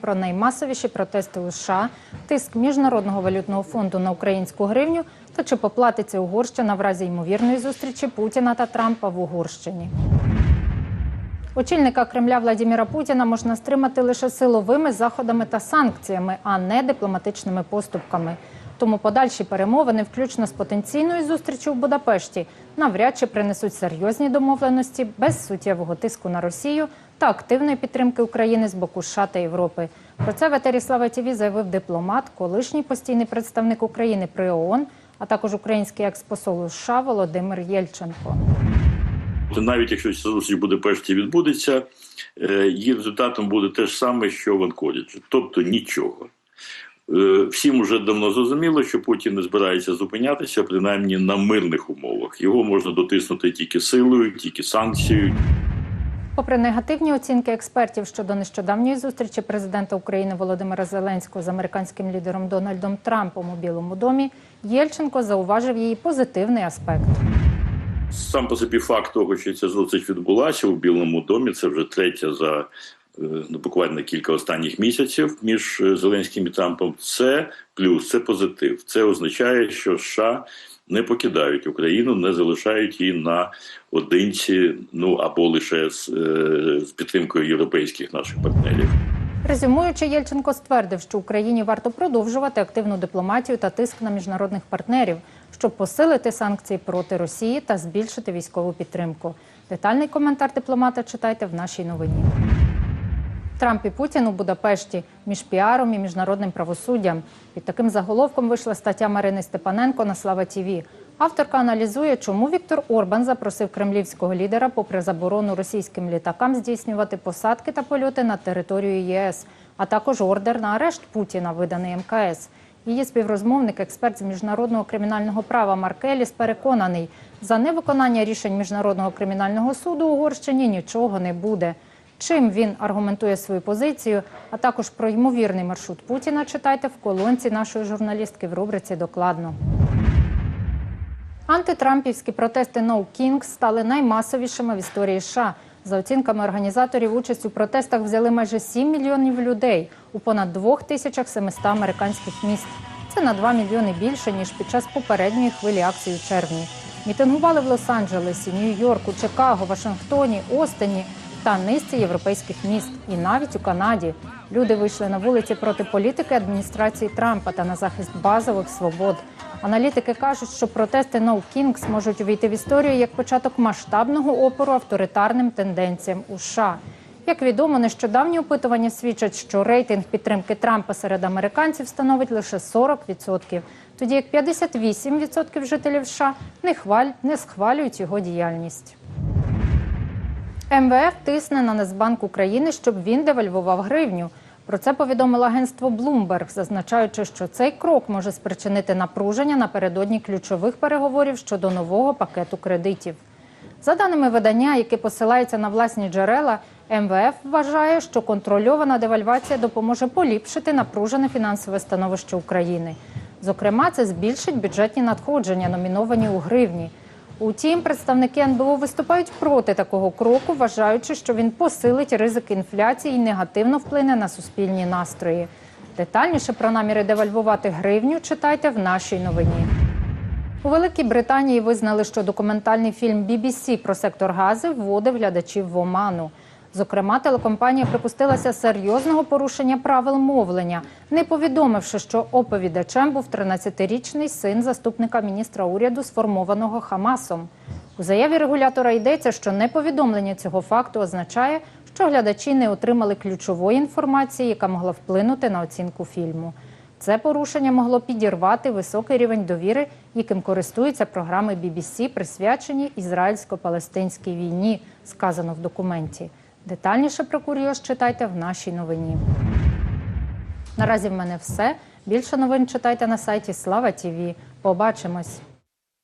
Про наймасовіші протести у США, тиск міжнародного валютного фонду на українську гривню та чи поплатиться Угорщина в разі ймовірної зустрічі Путіна та Трампа в Угорщині. Очільника Кремля Владіміра Путіна можна стримати лише силовими заходами та санкціями, а не дипломатичними поступками. Тому подальші перемовини, включно з потенційною зустрічю в Будапешті, навряд чи принесуть серйозні домовленості без суттєвого тиску на Росію та активної підтримки України з боку США та Європи. Про це в етері ТІВІ заявив дипломат, колишній постійний представник України при ООН, а також український експосол у США Володимир Єльченко. Навіть якщо ця зустріч в Будапешті відбудеться, е, її результатом буде те ж саме, що в Анкоріджі, тобто нічого. Е, Всім вже давно зрозуміло, що Путін не збирається зупинятися, принаймні на мирних умовах. Його можна дотиснути тільки силою, тільки санкцією. Попри негативні оцінки експертів щодо нещодавньої зустрічі президента України Володимира Зеленського з американським лідером Дональдом Трампом у Білому домі, Єльченко зауважив її позитивний аспект. Сам по собі факт того, що ця зустріч відбулася у Білому домі, це вже третя за буквально кілька останніх місяців між е, Зеленським і Трампом. Це плюс, це позитив. Це означає, що США не покидають Україну, не залишають її на одинці, ну або лише з, е, з підтримкою європейських наших партнерів. Резюмуючи, Єльченко ствердив, що Україні варто продовжувати активну дипломатію та тиск на міжнародних партнерів, щоб посилити санкції проти Росії та збільшити військову підтримку. Детальний коментар дипломата читайте в нашій новині. Трамп і Путін у Будапешті між піаром і міжнародним правосуддям. Під таким заголовком вийшла стаття Марини Степаненко на Слава Тіві. Авторка аналізує, чому Віктор Орбан запросив кремлівського лідера, попри заборону російським літакам здійснювати посадки та польоти на територію ЄС, а також ордер на арешт Путіна, виданий МКС. Її співрозмовник, експерт з міжнародного кримінального права Марк Еліс, переконаний, за невиконання рішень міжнародного кримінального суду Угорщині нічого не буде. Чим він аргументує свою позицію, а також про ймовірний маршрут Путіна читайте в колонці нашої журналістки в рубриці Докладно. Антитрампівські протести No Kings стали наймасовішими в історії США. За оцінками організаторів, участь у протестах взяли майже 7 мільйонів людей у понад 2700 американських міст. Це на 2 мільйони більше ніж під час попередньої хвилі акцій у червні. Мітингували в Лос-Анджелесі, Нью-Йорку, Чикаго, Вашингтоні, Остині та низці європейських міст, і навіть у Канаді. Люди вийшли на вулиці проти політики адміністрації Трампа та на захист базових свобод. Аналітики кажуть, що протести No Kings можуть увійти в історію як початок масштабного опору авторитарним тенденціям у США. Як відомо, нещодавні опитування свідчать, що рейтинг підтримки Трампа серед американців становить лише 40%, тоді як 58% жителів США не, хваль... не схвалюють його діяльність. МВФ тисне на Нацбанк України, щоб він девальвував гривню. Про це повідомило агентство Bloomberg, зазначаючи, що цей крок може спричинити напруження напередодні ключових переговорів щодо нового пакету кредитів. За даними видання, яке посилається на власні джерела, МВФ вважає, що контрольована девальвація допоможе поліпшити напружене фінансове становище України. Зокрема, це збільшить бюджетні надходження, номіновані у гривні. Утім, представники НБУ виступають проти такого кроку, вважаючи, що він посилить ризик інфляції і негативно вплине на суспільні настрої. Детальніше про наміри девальвувати гривню читайте в нашій новині. У Великій Британії визнали, що документальний фільм BBC про сектор гази вводив глядачів в оману. Зокрема, телекомпанія припустилася серйозного порушення правил мовлення, не повідомивши, що оповідачем був 13-річний син заступника міністра уряду, сформованого Хамасом. У заяві регулятора йдеться, що неповідомлення цього факту означає, що глядачі не отримали ключової інформації, яка могла вплинути на оцінку фільму. Це порушення могло підірвати високий рівень довіри, яким користуються програми BBC, присвячені ізраїльсько-палестинській війні, сказано в документі. Детальніше про курйоз читайте в нашій новині. Наразі в мене все. Більше новин читайте на сайті Слава Тіві. Побачимось.